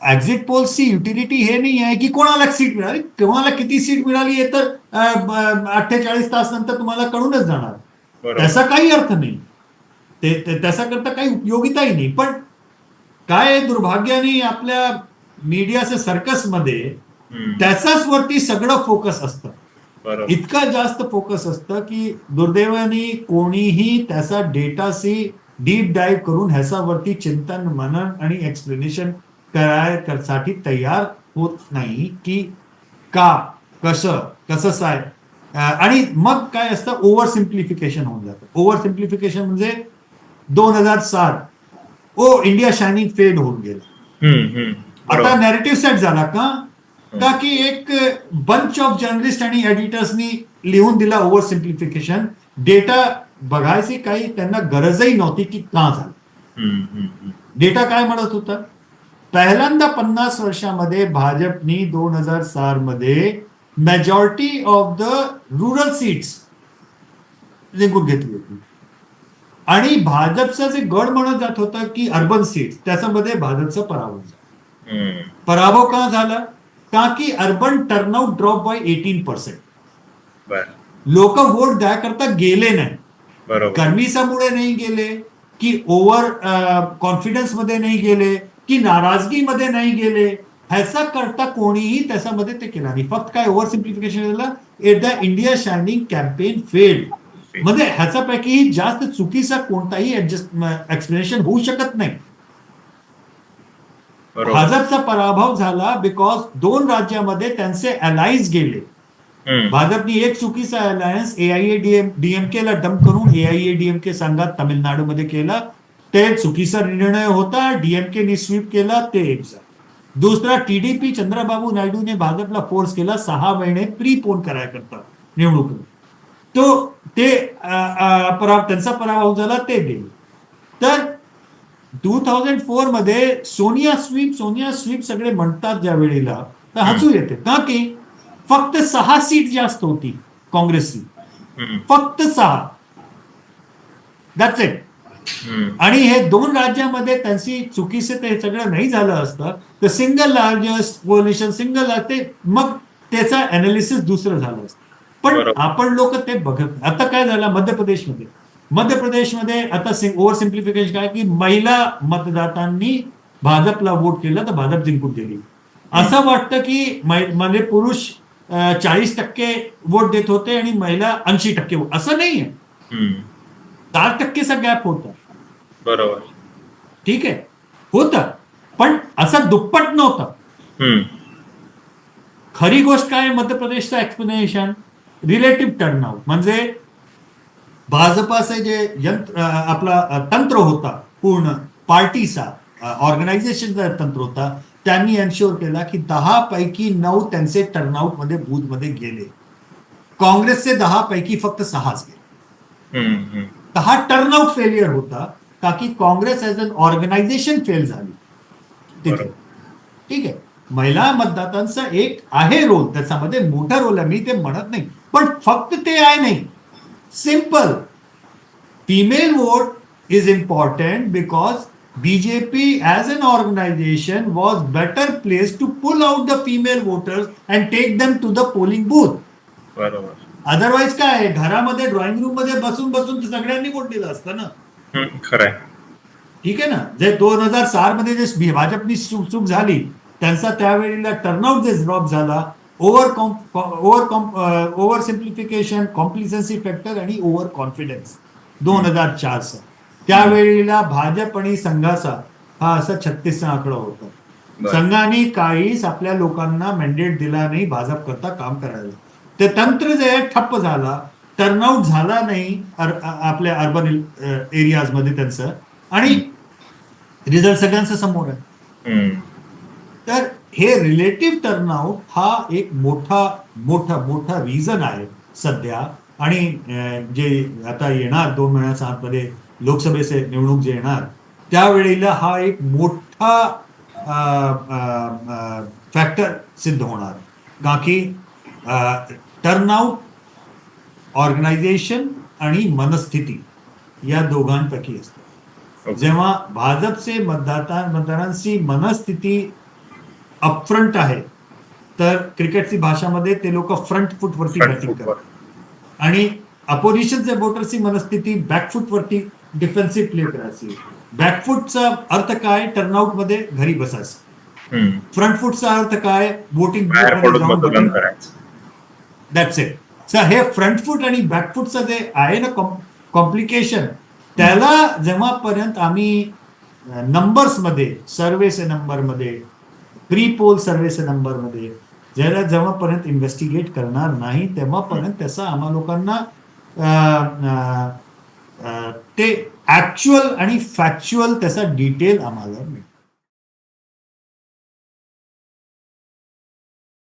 Exit पोल्सची utility हे नाही आहे की कोणाला सीट मिळाली? कोणाला किती सीट मिळाली हे तर अठ्ठेचाळीस तास नंतर तुम्हाला कळूनच जाणार. त्याचा काही अर्थ नाही. ते त्याचा करता काही उपयोगिताही नाही. पण काय दुर्भाग्याने आपल्या मीडियाच्या सर्कसमध्ये त्याचाच वरती सगळं फोकस असतं. इतकं जास्त फोकस असतं की दुर्दैवाने कोणीही त्याचा डेटाशी डीप डाईव्ह करून ह्याच्यावरती चिंतन मनन आणि एक्सप्लेनेशन करायसाठी तयार होत नाही की का कसं कसं साय अं, आणि मग काय असतं? ओव्हर सिम्प्लिफिकेशन होऊन जातं. ओव्हर सिम्प्लिफिकेशन म्हणजे दोन हजार सात ओ इंडिया शायनिंग फेड होऊन गेलं. आता नॅरेटिव्ह सेट झाला का? का की एक बंच ऑफ जर्नलिस्ट आणि एडिटर्सनी लिहून दिला ओव्हर सिम्प्लिफिकेशन डेटा बघायची काही त्यांना गरजही नव्हती की का झालं. डेटा काय म्हणत होता? पहिल्यांदा पन्नास वर्षामध्ये भाजपनी दोन हजार चारमध्ये majority of the rural seats जिंकून घेतली होती. आणि भाजपचं जे गड म्हणत जात होता की अर्बन सीट्स त्याच्यामध्ये भाजपचा पराभव झाला. पराभव का झाला? का की urban turnout drop by eighteen percent लोक वोट द्याकरता गेले नाही. कर्मीसामुळे नाही गेले की ओव्हर कॉन्फिडन्समध्ये नाही गेले की नाराजगीमध्ये नाही गेले ह्याचा करता कोणीही त्याच्यामध्ये ते केला नाही. फक्त काय ओव्हर सिम्प्लिफिकेशन झालं at the India shining campaign failed म्हणजे ह्याच्यापैकी जास्त चुकीचा कोणताही ऍडजस्ट एक्सप्लेनेशन होऊ शकत नाही. भाजपचा पराभव झाला बिकॉज दोन राज्यामध्ये त्यांचे अलायन्स गेले. हम्म, भाजपने एक चुकीचा अलायन्स एआयएडीएम डीएमके ला डंप करून एआयएडीएमके संघात तामिळनाडूमध्ये केला. ते चुकीचा निर्णय होता डीएमके ने स्वीप केला ते एक दुसरा टीडीपी चंद्रबाबू नायडूने भाजपला फोर्स केला सहा महिने प्रीपोन करायकरता निवडणूक तो ते अ, त्यांचा पराभव झाला ते गेले. तर टू थाउजंड फोर मध्ये सोनिया स्वीप सोनिया स्वीप सगळे म्हणतात ज्या वेळेला तर हसू येते. का की? फक्त सहा सीट जास्त होती काँग्रेसची. फक्त सहा. That's it. आणि हे दोन राज्यामध्ये त्यांची चुकीचे ते सगळं नाही झालं असतं तर सिंगल लार्जेस्ट कोलिशन सिंगल ते मग त्याचा अनालिसिस दुसरं झालं असतं. पण. आपण लोक ते बघत. आता काय झालं? मध्य प्रदेशमध्ये. मध्य प्रदेशमध्ये आता ओव्हर सिम्प्लिफिकेशन काय की महिला मतदातांनी भाजपला वोट केलं तर भाजप जिंकून गेली असं वाटतं की म्हणजे पुरुष चाळीस टक्के वोट देत होते आणि महिला ऐंशी टक्के. असं नाहीये. हम्म, दहा टक्केचा गॅप होता. बरोबर. ठीक आहे. होतं. पण असा दुप्पट नव्हता. खरी गोष्ट काय आहे? मध्य प्रदेशचं एक्सप्लेनेशन रिलेटिव्ह टर्नआउट म्हणजे भाजपाचे जे यंत्र आपला तंत्र होता पूर्ण पार्टीचा ऑर्गनायझेशनचा तंत्र होता त्यांनी एन्श्योर केला की दहा पैकी नऊ त्यांचे टर्नआउटमध्ये बूथमध्ये गेले. काँग्रेसचे दहा पैकी फक्त सहाच गेले. हम्म, हम्म. तर हा टर्नआउट फेलियर होता का की Congress as an organisation fail झाली. तिथे. ठीक आहे. महिला मतदातांचा एक आहे रोल त्याच्यामध्ये मोठा रोल आहे मी ते म्हणत नाही. पण फक्त ते आहे नाही. Simple female vote is important because BJP as an organisation was better place to pull out the female voters and take them to the polling booth बरोबर. अदरवाईज काय आहे घरामध्ये ड्रॉइंग रूममध्ये बसून बसून सगळ्यांनी वोट दिलं असतं ना? हम्म, खरंय. ठीक आहे ना? जे दोन हजार चारमध्ये जे भाजपनी चूक चूक झाली त्यांचा त्यावेळेला टर्नआउट जे ड्रॉप झाला over over over simplification complacency factor आणि ओव्हर कॉन्फिडन्स दोन हजार चारचा. त्यावेळेला भाजप आणि संघाचा हा असा छत्तीसचा आकडा होता. संघाने काहीच आपल्या लोकांना मॅन्डेट दिला नाही भाजप करता काम करायला. ते तंत्र जे आहे ठप्प झाला टर्नआउट झाला नाही आपल्या अर्बन एरियाजमध्ये त्यांचं. आणि रिझल्ट सगळ्यांच्या समोर आहे. तर हे रिलेटिव्ह टर्नआउट हा एक मोठा मोठा मोठा रिझन आहे सध्या. आणि जे आता येणार दोन महिन्याच्या आतमध्ये लोकसभेचे निवडणूक जे येणार त्यावेळेला हा एक मोठा फॅक्टर सिद्ध होणार. का की टर्नआउट ऑर्गनायझेशन आणि मनस्थिती या दोघांपैकी असतं. जेव्हा भाजपचे मतदाता मतदारांची मनस्थिती अपफ्रंट आहे तर क्रिकेटची भाषामध्ये ते लोक फ्रंट फूट वरती Front बॅटिंग करतात. आणि अपोजिशनचे वोटरची मनस्थिती बॅकफूट वरती डिफेन्सिव्ह प्ले करायची. बॅकफूटचा अर्थ काय? टर्नआउटमध्ये घरी बसायचं. फ्रंट फूटचा अर्थ काय? वोटिंग दॅट्स इट सर हे फ्रंट फूट आणि बॅकफूटचं जे आहे ना कॉम्प्लिकेशन त्याला जेव्हापर्यंत आम्ही नंबर्समध्ये सर्वेचे नंबरमध्ये प्री पोल सर्वेचे नंबरमध्ये ज्याला जेव्हापर्यंत इन्व्हेस्टिगेट करणार नाही तेव्हापर्यंत त्याचा आम्हा लोकांना ते ऍक्च्युअल आणि फॅक्च्युअल त्याचा डिटेल आम्हाला मिळतो.